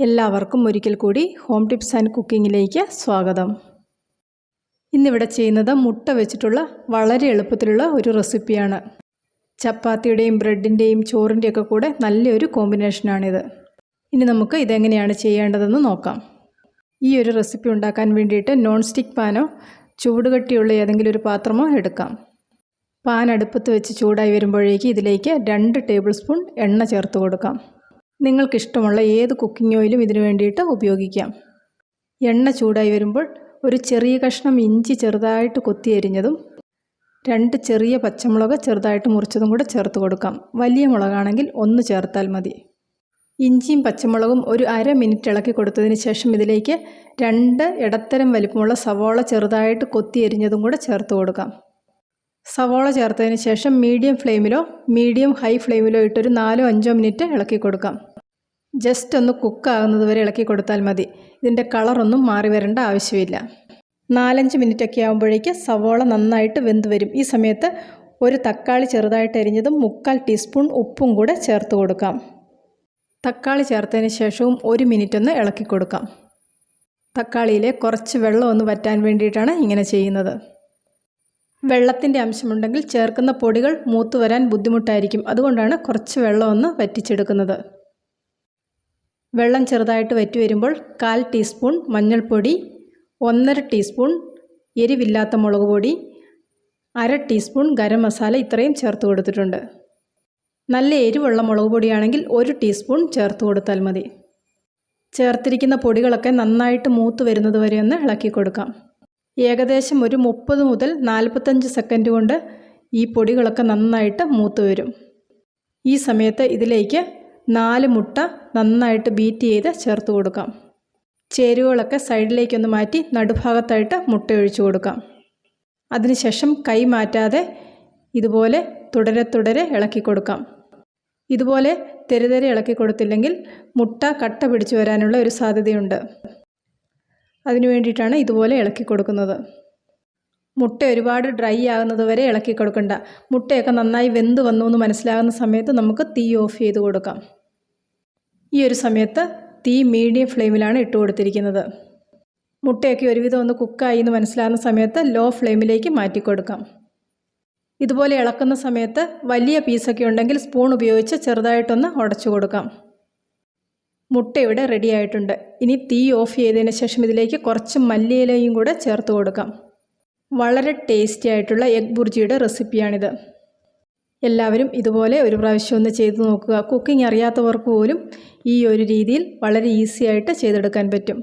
എല്ലാവർക്കും ഒരിക്കൽ കൂടി ഹോം ടിപ്സ് ആൻഡ് കുക്കിങ്ങിലേക്ക് സ്വാഗതം. ഇന്നിവിടെ ചെയ്യുന്നത് മുട്ട വെച്ചിട്ടുള്ള വളരെ എളുപ്പത്തിലുള്ള ഒരു റെസിപ്പിയാണ്. ചപ്പാത്തിയുടെയും ബ്രെഡിന്റെയും ചോറിന്റെയൊക്കെ കൂടെ നല്ലൊരു കോമ്പിനേഷനാണിത് ഇനി നമുക്ക് ഇതെങ്ങനെയാണ് ചെയ്യേണ്ടതെന്ന് നോക്കാം. ഈ ഒരു റെസിപ്പി ഉണ്ടാക്കാൻ വേണ്ടിയിട്ട് നോൺ സ്റ്റിക്ക് പാനോ ചൂടുകട്ടിയുള്ള ഏതെങ്കിലും ഒരു പാത്രമോ എടുക്കാം. പാൻ അടുപ്പത്ത് വെച്ച് ചൂടായി വരുമ്പോഴേക്ക് ഇതിലേക്ക് രണ്ട് ടേബിൾ സ്പൂൺ എണ്ണ ചേർത്ത് കൊടുക്കാം. നിങ്ങൾക്കിഷ്ടമുള്ള ഏത് കുക്കിംഗ് ഓയിലും ഇതിനു വേണ്ടിയിട്ട് ഉപയോഗിക്കാം. എണ്ണ ചൂടായി വരുമ്പോൾ ഒരു ചെറിയ കഷ്ണം ഇഞ്ചി ചെറുതായിട്ട് കൊത്തി അരിഞ്ഞതും രണ്ട് ചെറിയ പച്ചമുളക് ചെറുതായിട്ട് മുറിച്ചതും കൂടെ ചേർത്ത് കൊടുക്കാം. വലിയ മുളകാണെങ്കിൽ ഒന്ന് ചേർത്താൽ മതി. ഇഞ്ചിയും പച്ചമുളകും ഒരു അര മിനിറ്റ് ഇളക്കി കൊടുത്തതിന് ശേഷം ഇതിലേക്ക് രണ്ട് ഇടത്തരം വലിപ്പമുള്ള സവോള ചെറുതായിട്ട് കൊത്തി എരിഞ്ഞതും കൂടെ ചേർത്ത് കൊടുക്കാം. സവോള ചേർത്തതിന് ശേഷം മീഡിയം ഫ്ലെയിമിലോ മീഡിയം ഹൈ ഫ്ലെയിമിലോ ഇട്ടൊരു നാലോ അഞ്ചോ മിനിറ്റ് ഇളക്കി കൊടുക്കാം. ജസ്റ്റ് ഒന്ന് കുക്കാകുന്നത് വരെ ഇളക്കി കൊടുത്താൽ മതി. ഇതിന്റെ കളറൊന്നും മാറി വരേണ്ട ആവശ്യമില്ല. നാലഞ്ച് മിനിറ്റ് ഒക്കെ ആകുമ്പോഴേക്ക് സവോള നന്നായിട്ട് വെന്ത് വരും. ഈ സമയത്ത് ഒരു തക്കാളി ചെറുതായിട്ട് അരിഞ്ഞതും മുക്കാൽ ടീസ്പൂൺ ഉപ്പും കൂടെ ചേർത്ത് കൊടുക്കാം. തക്കാളി ചേർത്തതിന് ശേഷവും ഒരു മിനിറ്റ് ഒന്ന് ഇളക്കി കൊടുക്കാം. തക്കാളിയിലെ കുറച്ച് വെള്ളം ഒന്ന് വറ്റാൻ വേണ്ടിയിട്ടാണ് ഇങ്ങനെ ചെയ്യുന്നത്. വെള്ളത്തിന്റെ അംശമുണ്ടെങ്കിൽ ചേർക്കുന്ന പൊടികൾ മൂത്ത് വരാൻ ബുദ്ധിമുട്ടായിരിക്കും. അതുകൊണ്ടാണ് കുറച്ച് വെള്ളം ഒന്ന് വറ്റിച്ചെടുക്കുന്നത്. വെള്ളം ചെറുതായിട്ട് വറ്റി വരുമ്പോൾ കാൽ ടീസ്പൂൺ മഞ്ഞൾപ്പൊടി ഒന്നര ടീസ്പൂൺ എരിവില്ലാത്ത മുളക് പൊടി അര ടീസ്പൂൺ ഗരം മസാല ഇത്രയും ചേർത്ത് കൊടുത്തിട്ടുണ്ട്. നല്ല എരിവുള്ള മുളക് പൊടിയാണെങ്കിൽ ഒരു ടീസ്പൂൺ ചേർത്ത് കൊടുത്താൽ മതി. ചേർത്തിരിക്കുന്ന പൊടികളൊക്കെ നന്നായിട്ട് മൂത്ത് വരുന്നത് വരെ ഒന്ന് ഇളക്കി കൊടുക്കാം. ഏകദേശം ഒരു മുപ്പത് മുതൽ നാൽപ്പത്തഞ്ച് സെക്കൻഡ് കൊണ്ട് ഈ പൊടികളൊക്കെ നന്നായിട്ട് മൂത്ത് വരും. ഈ സമയത്ത് ഇതിലേക്ക് നാല് മുട്ട നന്നായിട്ട് ബീറ്റ് ചെയ്ത് ചേർത്ത് കൊടുക്കാം. ചേരുവകളൊക്കെ സൈഡിലേക്കൊന്ന് മാറ്റി നടുഭാഗത്തായിട്ട് മുട്ട ഒഴിച്ചു കൊടുക്കാം. അതിനുശേഷം കൈ മാറ്റാതെ ഇതുപോലെ തുടരെ തുടരെ ഇളക്കി കൊടുക്കാം. ഇതുപോലെ തെരുതെരെ ഇളക്കി കൊടുത്തില്ലെങ്കിൽ മുട്ട കട്ട പിടിച്ചു വരാനുള്ള ഒരു സാധ്യതയുണ്ട്. അതിനു വേണ്ടിയിട്ടാണ് ഇതുപോലെ ഇളക്കി കൊടുക്കുന്നത്. മുട്ട ഒരുപാട് ഡ്രൈ ആകുന്നത് വരെ ഇളക്കി കൊടുക്കണ്ട. മുട്ടയൊക്കെ നന്നായി വെന്ത് വന്നു എന്ന് മനസ്സിലാകുന്ന സമയത്ത് നമുക്ക് തീ ഓഫ് ചെയ്ത് കൊടുക്കാം. ഈ ഒരു സമയത്ത് തീ മീഡിയം ഫ്ലെയിമിലാണ് ഇട്ട് കൊടുത്തിരിക്കുന്നത്. മുട്ടയൊക്കെ ഒരുവിധം ഒന്ന് കുക്കായി എന്ന് മനസ്സിലാകുന്ന സമയത്ത് ലോ ഫ്ലെയിമിലേക്ക് മാറ്റി കൊടുക്കാം ഇതുപോലെ ഇളക്കുന്ന സമയത്ത് വലിയ പീസൊക്കെ ഉണ്ടെങ്കിൽ സ്പൂൺ ഉപയോഗിച്ച് ചെറുതായിട്ടൊന്ന് ഉടച്ചു കൊടുക്കാം. മുട്ട ഇവിടെ റെഡി ആയിട്ടുണ്ട്. ഇനി തീ ഓഫ് ചെയ്തതിന് ശേഷം ഇതിലേക്ക് കുറച്ച് മല്ലിയിലയും കൂടെ ചേർത്ത് കൊടുക്കാം. വളരെ ടേസ്റ്റി ആയിട്ടുള്ള എഗ് ബുർജിയുടെ റെസിപ്പിയാണിത് എല്ലാവരും ഇതുപോലെ ഒരു പ്രാവശ്യം ഒന്ന് ചെയ്തു നോക്കുക. കുക്കിംഗ് അറിയാത്തവർക്ക് പോലും ഈ ഒരു രീതിയിൽ വളരെ ഈസി ആയിട്ട് ചെയ്തെടുക്കാൻ പറ്റും.